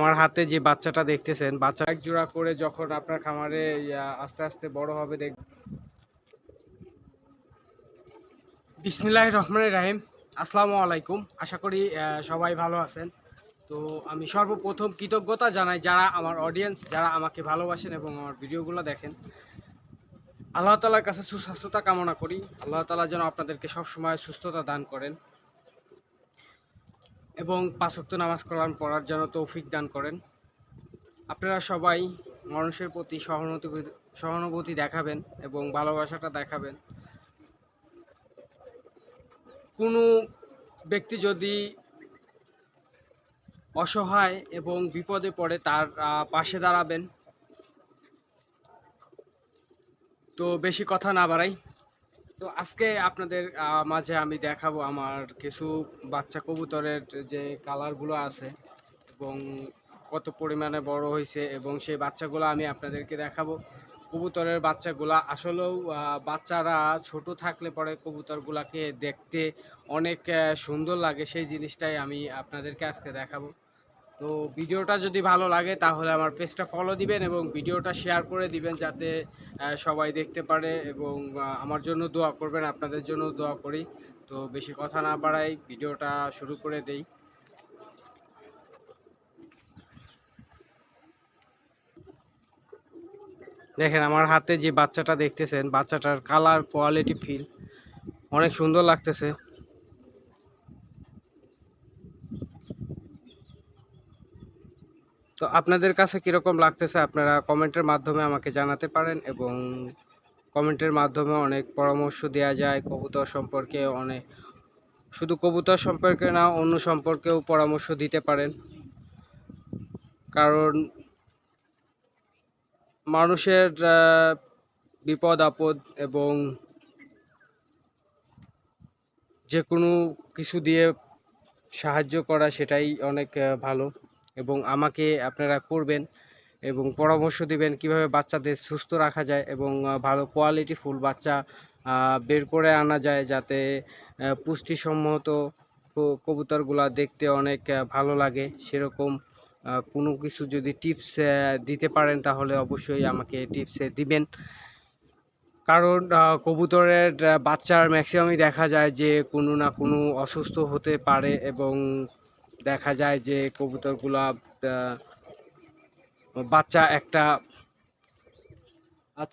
আমার হাতে যে বাচ্চাটা দেখতেছেন, বাচ্চা এক জোড়া করে যখন আপনার খামারে আস্তে আস্তে বড় হবে, দেখ বিসমিল্লাহ রহমান রাহিম। আসসালামু আলাইকুম। আশা করি সবাই ভালো আছেন। তো আমি সর্বপ্রথম কৃতজ্ঞতা জানাই যারা আমার অডিয়েন্স যারা আমাকে ভালোবাসেন এবং আমার ভিডিওগুলো দেখেন। আল্লাহ তালার কাছে সুস্বাস্থ্যতা কামনা করি। আল্লাহ তালা যেন আপনাদেরকে সবসময় সুস্থতা দান করেন। এবং পাঁচক্ত নামাজ কোরআন পড়ার যেন তৌফিক দান করেন। আপনারা সবাই মানুষের প্রতি সহানুভূতি সহানুভূতি দেখাবেন এবং ভালোবাসাটা দেখাবেন। কোনো ব্যক্তি যদি অসহায় এবং বিপদে পড়ে তার পাশে দাঁড়াবেন। তো বেশি কথা না বাড়াই। তো আজকে আপনাদের মাঝে আমি দেখাবো আমার কিছু বাচ্চা কবুতরের যে কালারগুলো আছে এবং কত পরিমাণে বড় হয়েছে এবং সেই বাচ্চাগুলো আমি আপনাদেরকে দেখাবো। কবুতরের বাচ্চাগুলা আসলেও বাচ্চারা ছোট থাকলে পরে কবুতরগুলাকে দেখতে অনেক সুন্দর লাগে, সেই জিনিসটাই আমি আপনাদেরকে আজকে দেখাবো। তো ভিডিওটা যদি ভালো লাগে, তাহলে আমার পেজটা ফলো দিবেন এবং ভিডিওটা শেয়ার করে দিবেন যাতে সবাই দেখতে পারে এবং আমার জন্য দোয়া করবেন, আপনাদের জন্য দোয়া করি। তো বেশি কথা না বাড়াই, ভিডিওটা শুরু করে দেই। দেখেন, আমার হাতে যে বাচ্চাটা দেখতেছেন, বাচ্চাটার কালার কোয়ালিটি ফিল অনেক সুন্দর লাগতেছে। তো আপনাদের কাছে কীরকম লাগতেছে? আপনারা কমেন্টের মাধ্যমে আমাকে জানাতে পারেন এবং কমেন্টের মাধ্যমে অনেক পরামর্শ দেওয়া যায় কবুতর সম্পর্কে অনেক, শুধু কবুতর সম্পর্কে না, অন্য সম্পর্কেও পরামর্শ দিতে পারেন। কারণ মানুষের বিপদ, আপদ এবং যে কোনো কিছু দিয়ে সাহায্য করা সেটাই অনেক ভালো। এবং আমাকে আপনারা করবেন এবং পরামর্শ দিবেন কীভাবে বাচ্চাদের সুস্থ রাখা যায় এবং ভালো কোয়ালিটি ফুল বাচ্চা বের করে আনা যায় যাতে পুষ্টিসম্মত কবুতরগুলা দেখতে অনেক ভালো লাগে। সেরকম কোনো কিছু যদি টিপস দিতে পারেন তাহলে অবশ্যই আমাকে টিপস দিবেন। কারণ কবুতরের বাচ্চার ম্যাক্সিমামই দেখা যায় যে কোনো না কোনো অসুস্থ হতে পারে এবং দেখা যায় যে কবুতরগুলা বাচ্চা একটা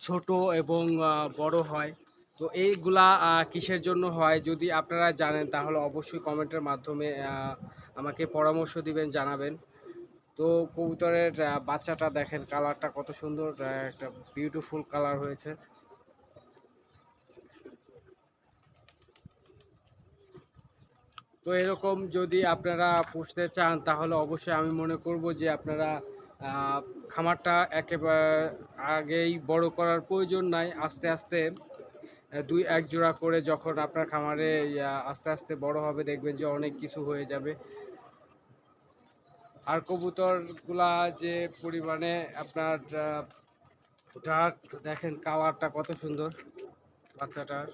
ছোট এবং বড় হয়। তো এইগুলা কিসের জন্য হয় যদি আপনারা জানেন, তাহলে অবশ্যই কমেন্টের মাধ্যমে আমাকে পরামর্শ দিবেন, জানাবেন। তো কবুতরের বাচ্চাটা দেখেন, কালারটা কত সুন্দর একটা বিউটিফুল কালার হয়েছে। তো এরকম যদি আপনারা পুষতে চান, তাহলে অবশ্যই আমি মনে করব যে আপনারা খামারটা একেবারে আগেই বড় করার প্রয়োজন নাই। আস্তে আস্তে দুই এক জোড়া করে যখন আপনার খামারে আস্তে আস্তে বড় হবে, দেখবেন যে অনেক কিছু হয়ে যাবে। আর কবুতরগুলা যে পরিমাণে আপনার ডার্ক দেখেন কালারটা কত সুন্দর, বাচ্চাটার।